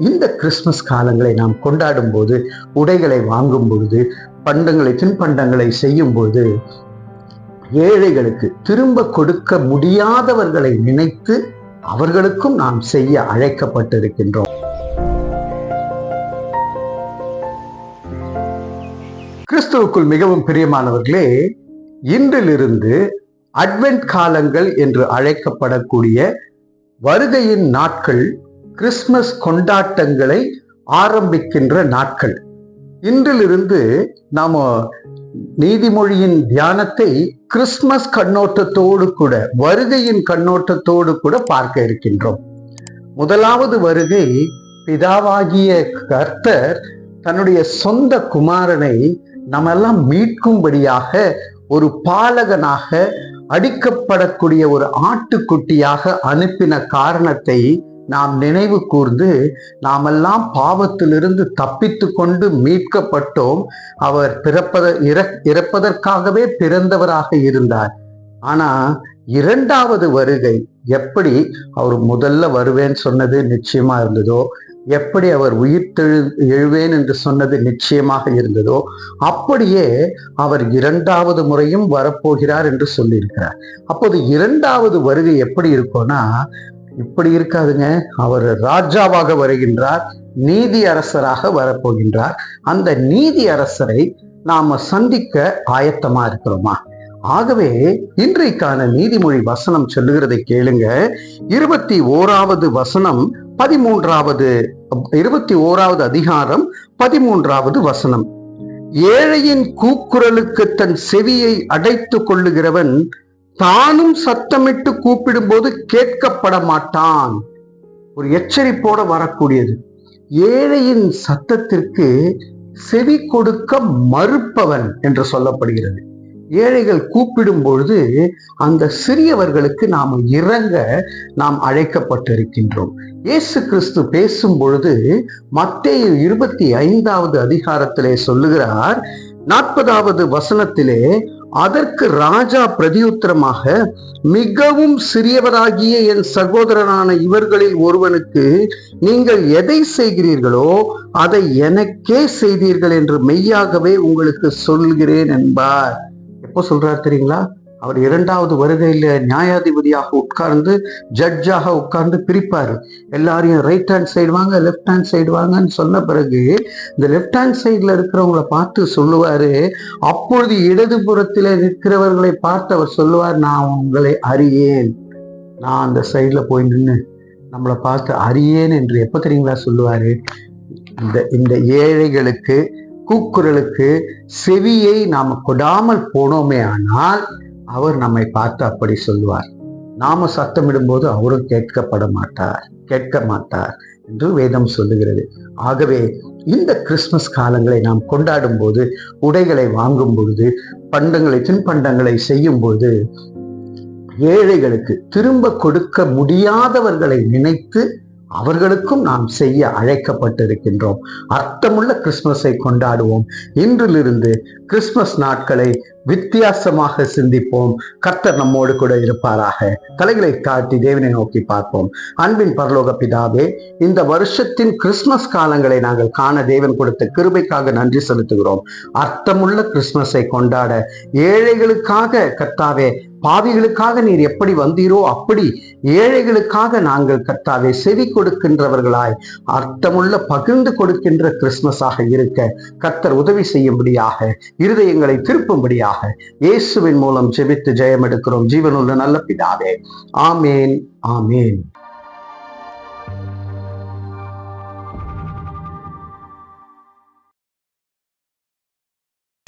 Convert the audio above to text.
இந்த கிறிஸ்மஸ் காலங்களை நாம் கொண்டாடும் போது உடைகளை வாங்கும் பொழுது பண்டங்களை தின்பண்டங்களை செய்யும் போது ஏழைகளுக்கு திரும்ப கொடுக்க முடியாதவர்களை நினைத்து அவர்களுக்கும் நாம் செய்ய அழைக்கப்பட்டிருக்கின்றோம். கிறிஸ்துவுக்குள் மிகவும் பிரியமானவர்களே இன்றிலிருந்து அட்வென்ட் காலங்கள் என்று அழைக்கப்படக்கூடிய வருகையின் நாட்கள் கிறிஸ்மஸ் கொண்டாட்டங்களை ஆரம்பிக்கின்ற நாட்கள். இன்றிலிருந்து நாம நீதிமொழியின் தியானத்தை கிறிஸ்மஸ் கண்ணோட்டத்தோடு கூட வருகையின் கண்ணோட்டத்தோடு கூட பார்க்க இருக்கின்றோம். முதலாவது வருகை பிதாவாகிய கர்த்தர் தன்னுடைய சொந்த குமாரனை நம்மெல்லாம் மீட்கும்படியாக ஒரு பாலகனாக அடிக்கப்படக்கூடிய ஒரு ஆட்டுக்குட்டியாக அனுப்பின காரணத்தை நாம் நினைவு கூர்ந்து நாமெல்லாம் பாவத்திலிருந்து தப்பித்து கொண்டு மீட்கப்பட்டோம். அவர் பிறப்பத இற இறப்பதற்காகவே பிறந்தவராக இருந்தார். ஆனா இரண்டாவது வருகை எப்படி அவர் முதல்ல வருவேன்னு சொன்னது நிச்சயமா இருந்ததோ எப்படி அவர் உயிர் தெழு எழுவேன் என்று சொன்னது நிச்சயமாக இருந்ததோ அப்படியே அவர் இரண்டாவது முறையும் வரப்போகிறார் என்று சொல்லியிருக்கிறார். அப்போது இரண்டாவது வருகை எப்படி இருக்கும்னா இப்படி இருக்காதுங்க. அவர் ராஜாவாக வருகின்றார் நீதி அரசராக வரப்போகின்றார். அந்த நீதி அரசரை நாம சந்திக்க ஆயத்தமா இருக்கிறோமா? ஆகவே இன்றைக்கான நீதிமொழி வசனம் சொல்லுகிறதை கேளுங்க. இருபத்தி ஓராவது வசனம் பதிமூன்றாவது இருபத்தி ஓராவது அதிகாரம் பதிமூன்றாவது வசனம். ஏழையின் கூக்குரலுக்கு தன் செவியை அடைத்து கொள்ளுகிறவன் தானும் சத்தமிட்டு கூப்பிடும்போது கேட்கப்பட மாட்டான் ஒரு எச்சரிப்போட வரக்கூடியது. ஏழையின் சத்தத்திற்கு செவி கொடுக்க மறுப்பவன் என்று சொல்லப்படுகிறது. ஏழைகள் கூப்பிடும் பொழுது அந்த சிறியவர்களுக்கு நாம் இறங்க நாம் அழைக்கப்பட்டிருக்கின்றோம். இயேசு கிறிஸ்து பேசும் பொழுது மத்திய இருபத்தி ஐந்தாவது அதிகாரத்திலே சொல்லுகிறார் நாற்பதாவது வசனத்திலே அதற்கு ராஜா பிரதியுத்தரமாக மிகவும் சிறியவராகிய என் சகோதரனான இவர்களில் ஒருவனுக்கு நீங்கள் எதை செய்கிறீர்களோ அதை எனக்கே செய்தீர்கள் என்று மெய்யாகவே உங்களுக்கு சொல்கிறேன் என்பார். எப்போ சொல்றார் தெரியுங்களா? அவர் இரண்டாவது வருகையில் நியாயாதிபதியாக உட்கார்ந்து ஜட்ஜாக உட்கார்ந்து பிரிப்பார். எல்லாரையும் ரைட் ஹேண்ட் சைடு வாங்க லெஃப்ட் ஹேண்ட் சைடு வாங்கன்னு சொன்ன பிறகு இந்த லெஃப்ட் ஹேண்ட் சைடில் இருக்கிறவங்கள பார்த்து சொல்லுவார் அப்பொழுது இடதுபுறத்தில் நிற்கிறவர்களை பார்த்து அவர் சொல்லுவார் நான் உங்களை அறியேன். நான் அந்த சைடில் போய் நின்று நம்மளை பார்த்து அறியேன் என்று எப்போ தெரியுங்களா சொல்லுவாரு? இந்த இந்த ஏழைகளுக்கு கூக்குரலுக்கு செவியை நாம் கொடாமல் போனோமே ஆனால் அவர் நம்மை பார்த்து அப்படி சொல்லுவார். நாம சத்தமிடும்போது அவரும் கேட்கப்பட மாட்டார் கேட்க மாட்டார் என்று வேதம் சொல்லுகிறது. ஆகவே இந்த கிறிஸ்துமஸ் காலங்களை நாம் கொண்டாடும் போது உடைகளை வாங்கும் பொழுது பண்டங்களை தின்பண்டங்களை செய்யும் பொழுது ஏழைகளுக்கு திரும்ப கொடுக்க முடியாதவர்களை நினைத்து அவர்களுக்கும் நாம் செய்ய அழைக்கப்பட்டிருக்கின்றோம். அர்த்தமுள்ள கிறிஸ்துமஸை கொண்டாடுவோம். இன்றிலிருந்து கிறிஸ்துமஸ் நாட்களை வித்தியாசமாக சிந்திப்போம். கர்த்தர் நம்மோடு கூட இருப்பாராக. தலைகளை காட்டி தேவனை நோக்கி பார்ப்போம். அன்பின் பரலோக பிதாவே இந்த வருஷத்தின் கிறிஸ்துமஸ் காலங்களை நாங்கள் காண தேவன் கொடுத்த கிருபைக்காக நன்றி செலுத்துகிறோம். அர்த்தமுள்ள கிறிஸ்துமஸை கொண்டாட ஏழைகளுக்காக கர்த்தாவே பாவிகளுக்காக நீர் எப்படி வந்தீரோ அப்படி ஏழைகளுக்காக நாங்கள் கர்த்தாவை செவி கொடுக்கின்றவர்களாய் அர்த்தமுள்ள பகிர்ந்து கொடுக்கின்ற கிறிஸ்துமஸாக இருக்க கர்த்தர் உதவி செய்யும்படியாக இருதயங்களை திருப்பும்படியாக இயேசுவின் மூலம் ஜெபித்து ஜெயம் எடுக்கிறோம் ஜீவனுள்ள நல்ல பிதாவே. ஆமேன் ஆமேன்.